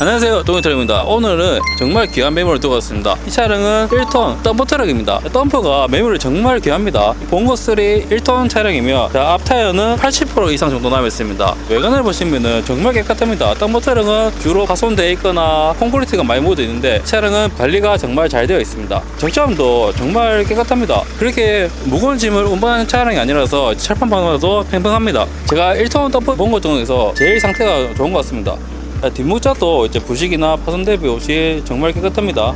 안녕하세요. 동이트입니다. 오늘은 정말 귀한 매물을 두고 왔습니다. 이 차량은 1톤 덤프 트럭입니다. 덤프가 매물이 정말 귀합니다. 본고 3 1톤 차량이며 자, 앞 타이어는 80% 이상 정도 남아있습니다. 외관을 보시면은 정말 깨끗합니다. 덤프 트럭은 주로 파손되어 있거나 콘크리트가 많이 묻어 있는데 이 차량은 관리가 정말 잘 되어 있습니다. 정차감도 정말 깨끗합니다. 그렇게 무거운 짐을 운반하는 차량이 아니라서 철판 방어도 팽팽합니다. 제가 1톤 덤프 본것 중에서 제일 상태가 좋은 것 같습니다. 자, 뒷목자도 이제 부식이나 파손 대비 없이 정말 깨끗합니다.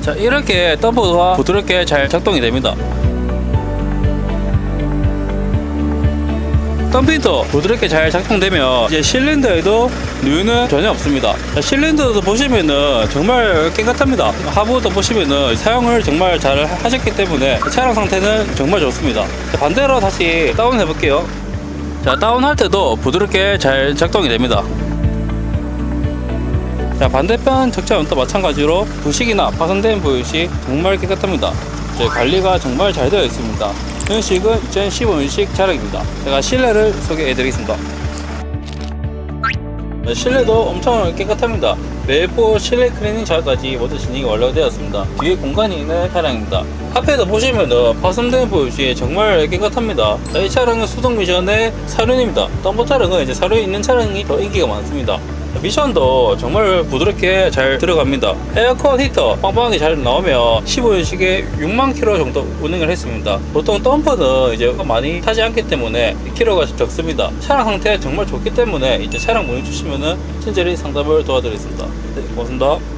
자 이렇게 덤퍼가 부드럽게 잘 작동이 됩니다. 덤핑도 부드럽게 잘 작동되면 이제 실린더에도 누유는 전혀 없습니다. 자, 실린더도 보시면은 정말 깨끗합니다. 하부도 보시면은 사용을 정말 잘 하셨기 때문에 차량 상태는 정말 좋습니다. 자, 반대로 다시 다운 해 볼게요. 자 다운할 때도 부드럽게 잘 작동이 됩니다. 자 반대편 또 마찬가지로 부식이나 파손된 부위시 정말 깨끗합니다. 이제 관리가 정말 잘 되어 있습니다. 연식은 2015년식 차량입니다. 제가 실내를 소개해 드리겠습니다. 네, 실내도 엄청 깨끗합니다. 내부 실내 클리닝 작업까지 모두 진행이 완료되었습니다. 뒤에 공간이 있는 차량입니다. 앞에도 보시면은 파손된 보이시 정말 깨끗합니다. 자, 이 차량은 수동 미션의 사륜입니다. 덤버 차량은 이제 사륜이 있는 차량이 더 인기가 많습니다. 미션도 정말 부드럽게 잘 들어갑니다. 에어컨 히터 빵빵하게 잘 나오면 15년식에 6만 킬로 정도 운행을 했습니다. 보통 덤퍼는 이제 많이 타지 않기 때문에 킬로가 적습니다. 차량 상태 정말 좋기 때문에 이제 차량 문의 주시면은 친절히 상담을 도와드리겠습니다. 네, 고맙습니다.